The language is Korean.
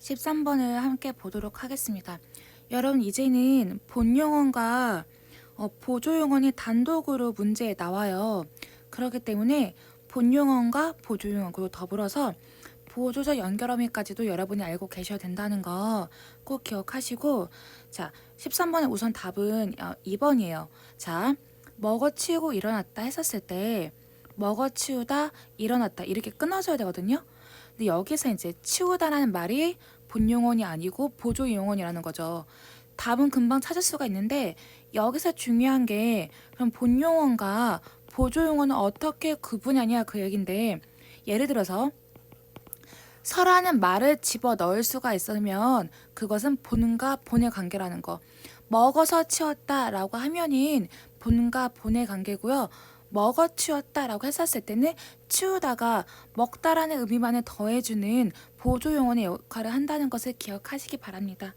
13번을 함께 보도록 하겠습니다. 여러분 이제는 본용어가 어, 보조용어는 단독으로 문제에 나와요. 그렇기 때문에 본용어과 보조용어 그리고 더불어서 보조적 연결어미까지도 여러분이 알고 계셔야 된다는 거 꼭 기억하시고 자 13번의 우선 답은 어, 2번이에요. 자 먹어치우고 일어났다 했었을 때 먹어 치우다 일어났다 이렇게 끊어져야 되거든요. 근데 여기서 이제 치우다라는 말이 본용어이 아니고 보조용어이라는 거죠. 답은 금방 찾을 수가 있는데 여기서 중요한 게 그럼 본용어과 보조용어는 어떻게 구분하냐 그 얘긴데 예를 들어서 서라는 말을 집어 넣을 수가 있으면 그것은 본과 본의 관계라는 거. 먹어서 치웠다라고 하면은 본과 본의 관계고요. 먹어 치웠다라고 했었을 때는 치우다가 먹다라는 의미만을 더해주는 보조 용어의 역할을 한다는 것을 기억하시기 바랍니다.